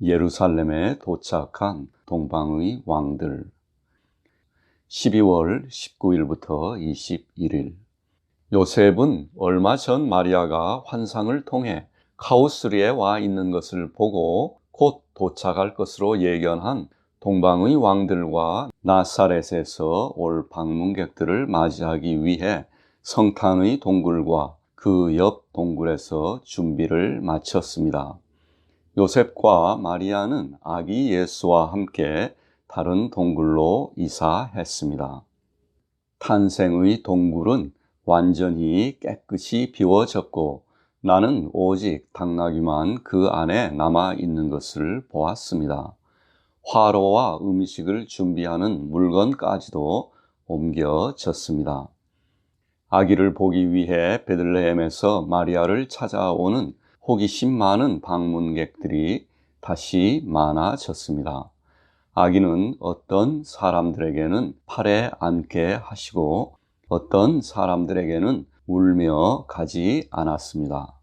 예루살렘에 도착한 동방의 왕들 12월 19일부터 21일 요셉은 얼마 전 마리아가 환상을 통해 카우스리에 와 있는 것을 보고 곧 도착할 것으로 예견한 동방의 왕들과 나사렛에서 올 방문객들을 맞이하기 위해 성탄의 동굴과 그 옆 동굴에서 준비를 마쳤습니다. 요셉과 마리아는 아기 예수와 함께 다른 동굴로 이사했습니다. 탄생의 동굴은 완전히 깨끗이 비워졌고 나는 오직 당나귀만 그 안에 남아 있는 것을 보았습니다. 화로와 음식을 준비하는 물건까지도 옮겨졌습니다. 아기를 보기 위해 베들레헴에서 마리아를 찾아오는 호기심 많은 방문객들이 다시 많아졌습니다. 아기는 어떤 사람들에게는 팔에 앉게 하시고 어떤 사람들에게는 울며 가지 않았습니다.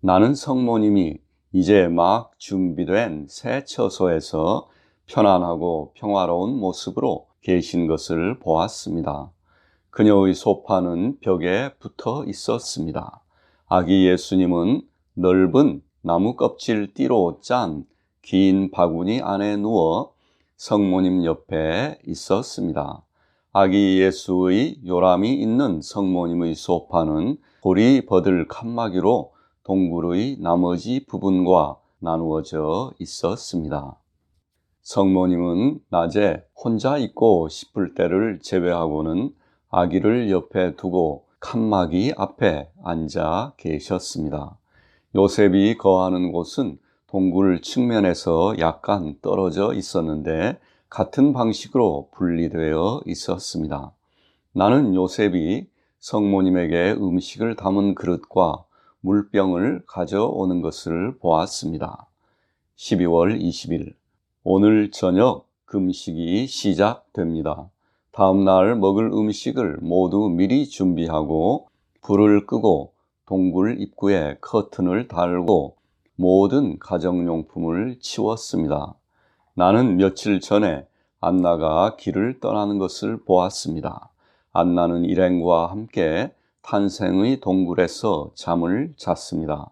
나는 성모님이 이제 막 준비된 새 처소에서 편안하고 평화로운 모습으로 계신 것을 보았습니다. 그녀의 소파는 벽에 붙어 있었습니다. 아기 예수님은 넓은 나무 껍질 띠로 짠 긴 바구니 안에 누워 성모님 옆에 있었습니다. 아기 예수의 요람이 있는 성모님의 소파는 고리 버들 칸막이로 동굴의 나머지 부분과 나누어져 있었습니다. 성모님은 낮에 혼자 있고 싶을 때를 제외하고는 아기를 옆에 두고 칸막이 앞에 앉아 계셨습니다. 요셉이 거하는 곳은 동굴 측면에서 약간 떨어져 있었는데 같은 방식으로 분리되어 있었습니다. 나는 요셉이 성모님에게 음식을 담은 그릇과 물병을 가져오는 것을 보았습니다. 12월 20일 오늘 저녁 금식이 시작됩니다. 다음 날 먹을 음식을 모두 미리 준비하고 불을 끄고 동굴 입구에 커튼을 달고 모든 가정용품을 치웠습니다. 나는 며칠 전에 안나가 길을 떠나는 것을 보았습니다. 안나는 일행과 함께 탄생의 동굴에서 잠을 잤습니다.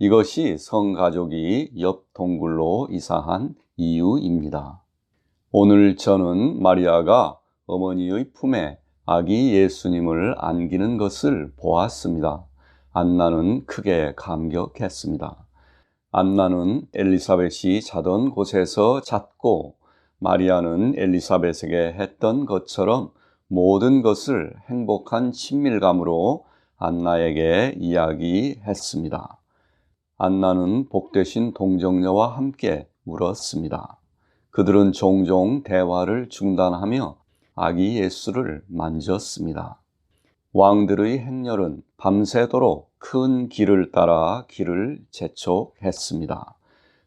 이것이 성가족이 옆 동굴로 이사한 이유입니다. 오늘 저는 마리아가 어머니의 품에 아기 예수님을 안기는 것을 보았습니다. 안나는 크게 감격했습니다. 안나는 엘리사벳이 자던 곳에서 잤고 마리아는 엘리사벳에게 했던 것처럼 모든 것을 행복한 친밀감으로 안나에게 이야기했습니다. 안나는 복되신 동정녀와 함께 울었습니다. 그들은 종종 대화를 중단하며 아기 예수를 만졌습니다. 왕들의 행렬은 밤새도록 큰 길을 따라 길을 재촉했습니다.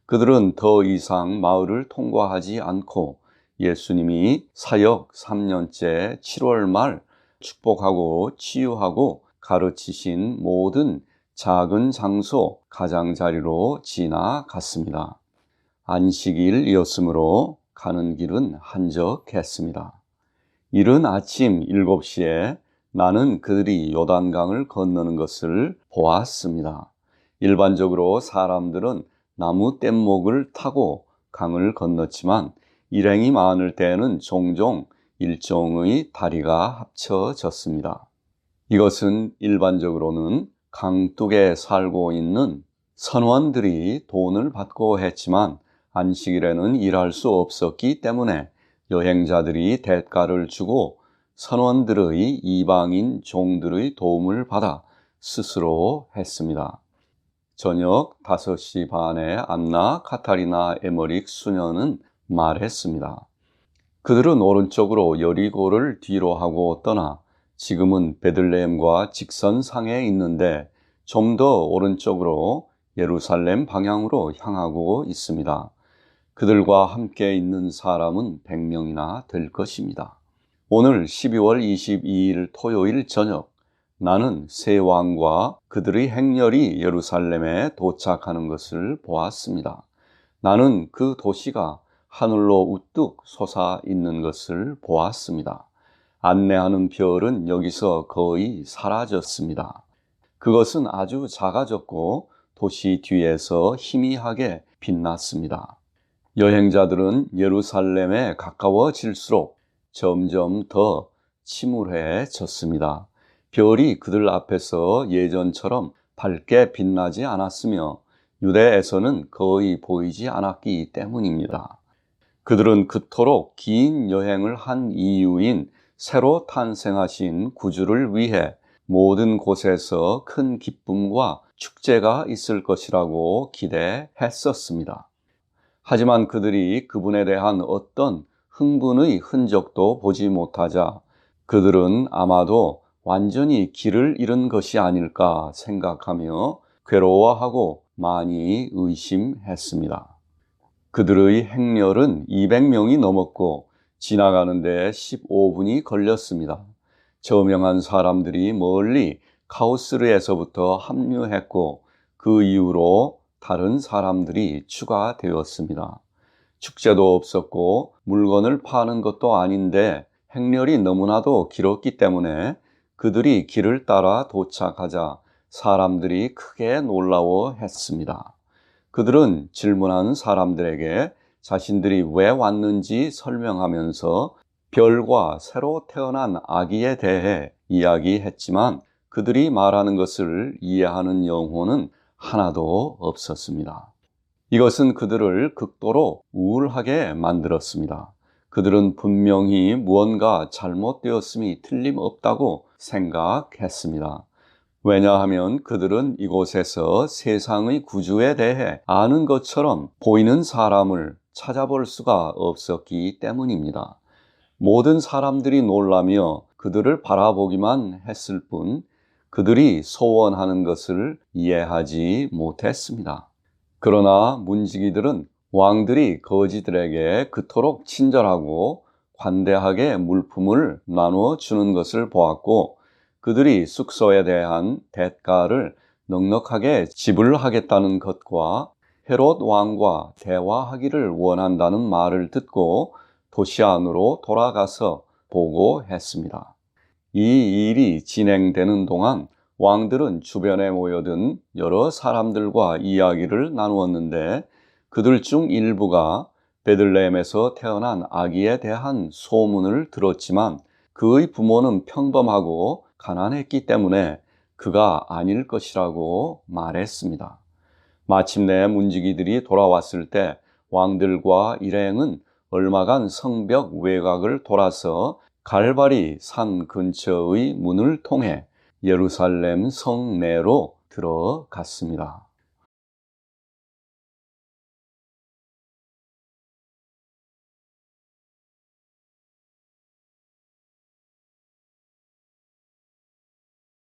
그들은 더 이상 마을을 통과하지 않고 예수님이 사역 3년째 7월 말 축복하고 치유하고 가르치신 모든 작은 장소 가장자리로 지나갔습니다. 안식일이었으므로 가는 길은 한적했습니다. 이른 아침 7시에 나는 그들이 요단강을 건너는 것을 보았습니다. 일반적으로 사람들은 나무 뗏목을 타고 강을 건넜지만 일행이 많을 때에는 종종 일종의 다리가 합쳐졌습니다. 이것은 일반적으로는 강둑에 살고 있는 선원들이 돈을 받고 했지만 안식일에는 일할 수 없었기 때문에 여행자들이 대가를 주고 선원들의 이방인 종들의 도움을 받아 스스로 했습니다. 저녁 5시 반에 안나, 카타리나, 에머릭 수녀는 말했습니다. 그들은 오른쪽으로 여리고를 뒤로 하고 떠나 지금은 베들레헴과 직선상에 있는데 좀 더 오른쪽으로 예루살렘 방향으로 향하고 있습니다. 그들과 함께 있는 사람은 100명이나 될 것입니다. 오늘 12월 22일 토요일 저녁 나는 세 왕과 그들의 행렬이 예루살렘에 도착하는 것을 보았습니다. 나는 그 도시가 하늘로 우뚝 솟아 있는 것을 보았습니다. 안내하는 별은 여기서 거의 사라졌습니다. 그것은 아주 작아졌고 도시 뒤에서 희미하게 빛났습니다. 여행자들은 예루살렘에 가까워질수록 점점 더 침울해졌습니다. 별이 그들 앞에서 예전처럼 밝게 빛나지 않았으며 유대에서는 거의 보이지 않았기 때문입니다. 그들은 그토록 긴 여행을 한 이유인 새로 탄생하신 구주를 위해 모든 곳에서 큰 기쁨과 축제가 있을 것이라고 기대했었습니다. 하지만 그들이 그분에 대한 어떤 흥분의 흔적도 보지 못하자 그들은 아마도 완전히 길을 잃은 것이 아닐까 생각하며 괴로워하고 많이 의심했습니다. 그들의 행렬은 200명이 넘었고 지나가는데 15분이 걸렸습니다. 저명한 사람들이 멀리 카오스르에서부터 합류했고 그 이후로 다른 사람들이 추가되었습니다. 축제도 없었고 물건을 파는 것도 아닌데 행렬이 너무나도 길었기 때문에 그들이 길을 따라 도착하자 사람들이 크게 놀라워 했습니다. 그들은 질문한 사람들에게 자신들이 왜 왔는지 설명하면서 별과 새로 태어난 아기에 대해 이야기했지만 그들이 말하는 것을 이해하는 영혼은 하나도 없었습니다. 이것은 그들을 극도로 우울하게 만들었습니다. 그들은 분명히 무언가 잘못되었음이 틀림없다고 생각했습니다. 왜냐하면 그들은 이곳에서 세상의 구주에 대해 아는 것처럼 보이는 사람을 찾아볼 수가 없었기 때문입니다. 모든 사람들이 놀라며 그들을 바라보기만 했을 뿐 그들이 소원하는 것을 이해하지 못했습니다. 그러나 문지기들은 왕들이 거지들에게 그토록 친절하고 관대하게 물품을 나누어 주는 것을 보았고 그들이 숙소에 대한 대가를 넉넉하게 지불하겠다는 것과 헤롯 왕과 대화하기를 원한다는 말을 듣고 도시 안으로 돌아가서 보고했습니다. 이 일이 진행되는 동안 왕들은 주변에 모여든 여러 사람들과 이야기를 나누었는데 그들 중 일부가 베들레헴에서 태어난 아기에 대한 소문을 들었지만 그의 부모는 평범하고 가난했기 때문에 그가 아닐 것이라고 말했습니다. 마침내 문지기들이 돌아왔을 때 왕들과 일행은 얼마간 성벽 외곽을 돌아서 갈바리 산 근처의 문을 통해 예루살렘 성내로 들어갔습니다.